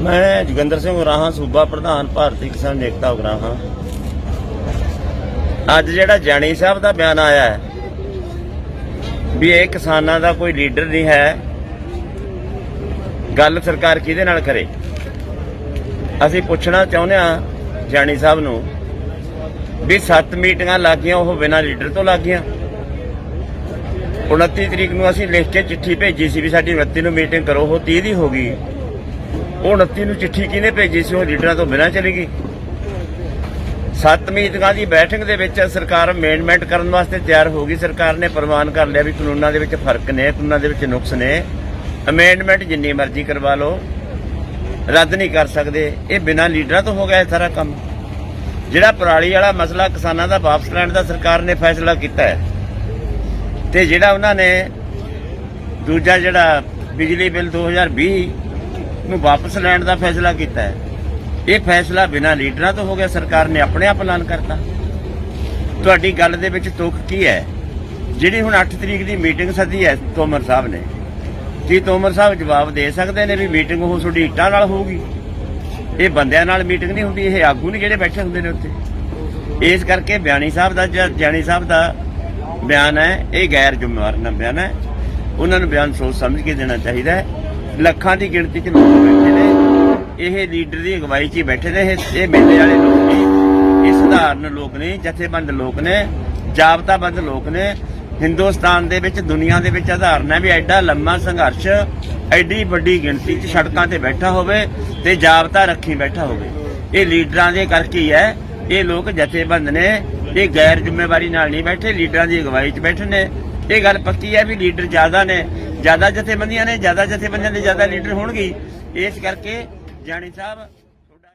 ਮੈਂ ਜੋਗਿੰਦਰ ਸਿੰਘ ਉਰਾਹਾਂ, ਸੂਬਾ ਪ੍ਰਧਾਨ ਭਾਰਤੀ ਕਿਸਾਨ ਏਕਤਾ ਉਰਾਹਾਂ ਅੱਜ ਜਿਹੜਾ ਜਾਣੀ ਸਾਹਿਬ ਦਾ ਬਿਆਨ ਆਇਆ ਹੈ ਵੀ ਇਹ ਕਿਸਾਨਾਂ ਦਾ ਕੋਈ ਲੀਡਰ ਨਹੀਂ ਹੈ, ਗੱਲ ਸਰਕਾਰ ਕਿਹਦੇ ਨਾਲ ਕਰੇ? ਅਸੀਂ ਪੁੱਛਣਾ ਚਾਹੁੰਦੇ ਆ ਜਾਣੀ ਸਾਹਿਬ ਨੂੰ ਵੀ ਸੱਤ ਮੀਟਿੰਗਾਂ ਲੱਗੀਆਂ, ਉਹ ਬਿਨਾਂ ਲੀਡਰ ਤੋਂ ਲੱਗੀਆਂ। 29 ਤਰੀਕ ਨੂੰ ਅਸੀਂ ਲਿਖ ਕੇ ਚਿੱਠੀ ਭੇਜੀ ਸੀ ਵੀ ਸਾਡੀ 29 ਨੂੰ ਮੀਟਿੰਗ ਕਰੋ, ਉਹ 30 ਦੀ ਹੋ ਗਈ। ਉਹ 29 ਨੂੰ ਚਿੱਠੀ ਕਿਹਨੇ ਭੇਜੀ ਸੀ? ਉਹ ਲੀਡਰਾਂ ਤੋਂ ਬਿਨਾਂ ਚਲੀ ਗਈ। ਸੱਤ ਮੀਟਿੰਗਾਂ ਦੀ ਬੈਠਕ ਦੇ ਵਿੱਚ ਸਰਕਾਰ ਅਮੈਂਡਮੈਂਟ ਕਰਨ ਵਾਸਤੇ ਤਿਆਰ ਹੋ ਗਈ। ਸਰਕਾਰ ਨੇ ਪ੍ਰਵਾਨ ਕਰ ਲਿਆ ਵੀ ਕਾਨੂੰਨਾਂ ਦੇ ਵਿੱਚ ਫ਼ਰਕ ਨੇ, ਕਾਨੂੰਨਾਂ ਦੇ ਵਿੱਚ ਨੁਕਸ ਨੇ। ਅਮੈਂਡਮੈਂਟ ਜਿੰਨੀ ਮਰਜ਼ੀ ਕਰਵਾ ਲਓ। ਰੱਦ ਨਹੀਂ ਕਰ ਸਕਦੇ। ਇਹ ਬਿਨਾਂ ਲੀਡਰਾਂ ਤੋਂ ਹੋ ਗਿਆ ਸਾਰਾ ਕੰਮ। ਜਿਹੜਾ ਪਰਾਲੀ ਵਾਲਾ ਮਸਲਾ ਕਿਸਾਨਾਂ ਦਾ ਵਾਪਸ ਲੈਣ ਦਾ ਸਰਕਾਰ ਨੇ ਫੈਸਲਾ ਕੀਤਾ ਹੈ। ਤੇ ਜਿਹੜਾ ਉਹਨਾਂ ਨੇ ਦੂਜਾ ਜਿਹੜਾ ਬਿਜਲੀ ਬਿੱਲ 2020 ਨੂੰ ਵਾਪਸ ਲੈਣ ਦਾ ਫੈਸਲਾ ਕੀਤਾ ਹੈ, ਇਹ ਫੈਸਲਾ ਬਿਨਾਂ ਲੀਡਰਾਂ ਤੋਂ ਹੋ ਗਿਆ, ਸਰਕਾਰ ਨੇ ਆਪਣੇ ਆਪ ਐਲਾਨ ਕਰਤਾ। ਤੁਹਾਡੀ ਗੱਲ ਦੇ ਵਿੱਚ ਤੁਕ ਕੀ ਹੈ? ਜਿਹੜੀ ਹੁਣ 8 ਤਰੀਕ ਦੀ ਮੀਟਿੰਗ ਸੱਦੀ ਹੈ, ਤੋਮਰ ਸਾਹਿਬ ਨੇ, ਕੀ ਤੋਮਰ ਸਾਹਿਬ ਜਵਾਬ ਦੇ ਸਕਦੇ ਨੇ ਵੀ ਮੀਟਿੰਗ ਉਹ ਤੁਹਾਡੀ ਇੱਟਾਂ ਨਾਲ ਹੋਊਗੀ? ਇਹ ਬੰਦਿਆਂ ਨਾਲ ਮੀਟਿੰਗ ਨਹੀਂ ਹੁੰਦੀ, ਇਹ ਆਗੂ ਨੇ ਜਿਹੜੇ ਬੈਠੇ ਹੁੰਦੇ ਨੇ ਉੱਥੇ। ਇਸ ਕਰਕੇ ਬਿਆਨੀ ਸਾਹਿਬ ਦਾ ਜਿਹੜਾ ਜਾਨੀ ਸਾਹਿਬ ਦਾ ਬਿਆਨ ਹੈ, ਇਹ ਗੈਰ ਜ਼ਿੰਮੇਵਾਰ ਬਿਆਨ ਹੈ। ਉਹਨਾਂ ਨੂੰ ਬਿਆਨ ਸੋਚ ਸਮਝ ਕੇ ਦੇਣਾ ਚਾਹੀਦਾ ਹੈ। ਲੱਖਾਂ ਦੀ ਗਿਣਤੀ 'ਚ ਲੋਕ ਬੈਠੇ ਨੇ। ਇਹ ਲੀਡਰ ਦੀ ਅਗਵਾਈ 'ਚ ਹੀ ਬੈਠੇ ਨੇ। ਇਹ ਮੇਲੇ ਵਾਲੇ ਲੋਕ ਨਹੀਂ ਇਹ ਸਧਾਰਨ ਲੋਕ ਨਹੀਂ ਜਥੇਬੰਦ ਲੋਕ ਨੇ, ਜਾਬਤਾਬੰਦ ਲੋਕ ਨੇ। ਹਿੰਦੁਸਤਾਨ ਦੇ ਵਿੱਚ, ਦੁਨੀਆ ਦੇ ਵਿੱਚ ਆਧਾਰਨ ਹੈ ਵੀ ਐਡਾ ਲੰਮਾ ਸੰਘਰਸ਼, ਐਡੀ ਵੱਡੀ ਗਿਣਤੀ 'ਚ ਸੜਕਾਂ ਤੇ ਬੈਠਾ ਹੋਵੇ ਤੇ ਜਾਬਤਾ ਰੱਖੀ ਬੈਠਾ ਹੋਵੇ। ਇਹ ਲੀਡਰਾਂ ਦੇ ਕਰਕੇ ਹੀ ਹੈ। ਇਹ ਲੋਕ ਜਥੇਬੰਦ ਨੇ। ਇਹ ਗੈਰ ਜ਼ਿੰਮੇਵਾਰੀ ਨਾਲ ਨਹੀਂ ਬੈਠੇ, ਲੀਡਰਾਂ ਦੀ ਅਗਵਾਈ 'ਚ ਬੈਠੇ ਨੇ। ਇਹ ਗੱਲ ਪੱਕੀ ਹੈ ਵੀ ਲੀਡਰ ਜ਼ਿਆਦਾ ਨੇ, ਜ਼ਿਆਦਾ ਜਥੇਬੰਦੀਆਂ ਨੇ, ਜ਼ਿਆਦਾ ਜਥੇਬੰਦੀਆਂ ਦੇ ਜ਼ਿਆਦਾ ਲੀਡਰ ਹੋਣਗੇ ਇਸ ਕਰਕੇ ਜਾਣੀ ਸਾਹਿਬ